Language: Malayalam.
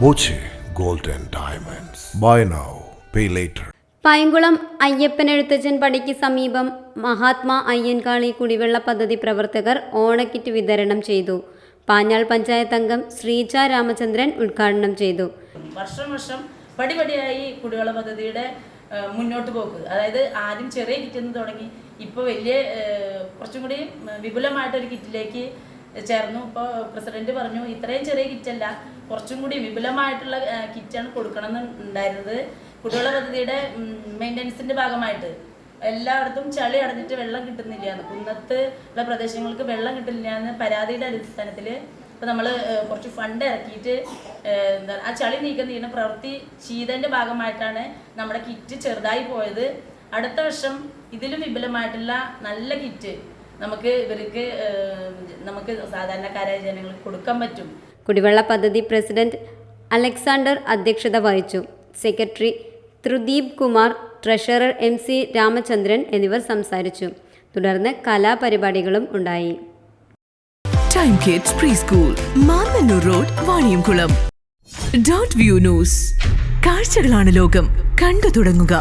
Boche gold and Diamonds. Buy now, pay later. Painkulam Ayyappanezhuthachan പടിക്ക് സമീപം മഹാത്മാ അയ്യൻകാളി കുടിവെള്ള പദ്ധതി പ്രവർത്തകർ ഓണക്കിറ്റ് വിതരണം ചെയ്തു പാഞ്ഞാൾ പഞ്ചായത്ത് അംഗം ശ്രീജ രാമചന്ദ്രൻ ഉദ്ഘാടനം ചെയ്തു വർഷം വർഷം പടിപടിയായി കുടിവെള്ള പദ്ധതിയുടെ മുന്നോട്ട് പോക്ക് അതായത് ആദ്യം ചെറിയ കിറ്റിൽ നിന്ന് തുടങ്ങി ഇപ്പോൾ വലിയ കുറച്ചും കൂടി വിപുലമായിട്ടൊരു കിറ്റിലേക്ക് ചേർന്നു. ഇപ്പോൾ പ്രസിഡന്റ് പറഞ്ഞു ഇത്രയും ചെറിയ കിറ്റല്ല കുറച്ചും കൂടി വിപുലമായിട്ടുള്ള കിറ്റാണ് കൊടുക്കണം എന്നുണ്ടായിരുന്നത് കുടിവെള്ള പദ്ധതിയുടെ മെയിന്റനൻസിന്റെ ഭാഗമായിട്ട് എല്ലായിടത്തും ചളി അടഞ്ഞിട്ട് വെള്ളം കിട്ടുന്നില്ല എന്ന് കുന്നത്ത് ഉള്ള പ്രദേശങ്ങൾക്ക് വെള്ളം കിട്ടില്ല എന്ന് പരാതിയുടെ അടിസ്ഥാനത്തിൽ ഇപ്പം നമ്മൾ കുറച്ച് ഫണ്ട് ഇറക്കിയിട്ട് എന്താ ആ ചളി നീക്കം ചെയ്യുന്ന പ്രവൃത്തി ചെയ്തതിന്റെ ഭാഗമായിട്ടാണ് നമ്മുടെ കിറ്റ് ചെറുതായി പോയത്. അടുത്ത വർഷം ഇതിലും വിപുലമായിട്ടുള്ള നല്ല കിറ്റ് നമുക്ക് ഇവർക്ക് നമുക്ക് സാധാരണക്കാരായ ജനങ്ങൾക്ക് കൊടുക്കാൻ പറ്റും. കുടിവെള്ള പദ്ധതി പ്രസിഡന്റ് അലക്സാണ്ടർ അധ്യക്ഷത വഹിച്ചു. Secretary Thrideep Kumar treasurer M C Ramachandran എന്നിവർ സംസാരിച്ചു. തുടർന്ന് കലാപരിപാടികളും ഉണ്ടായി. Time Kids preschool Mannannur road Vaniyamkulam dot view news കാഴ്ചകളാണ് ലോകം. കണ്ടു തുടങ്ങുക.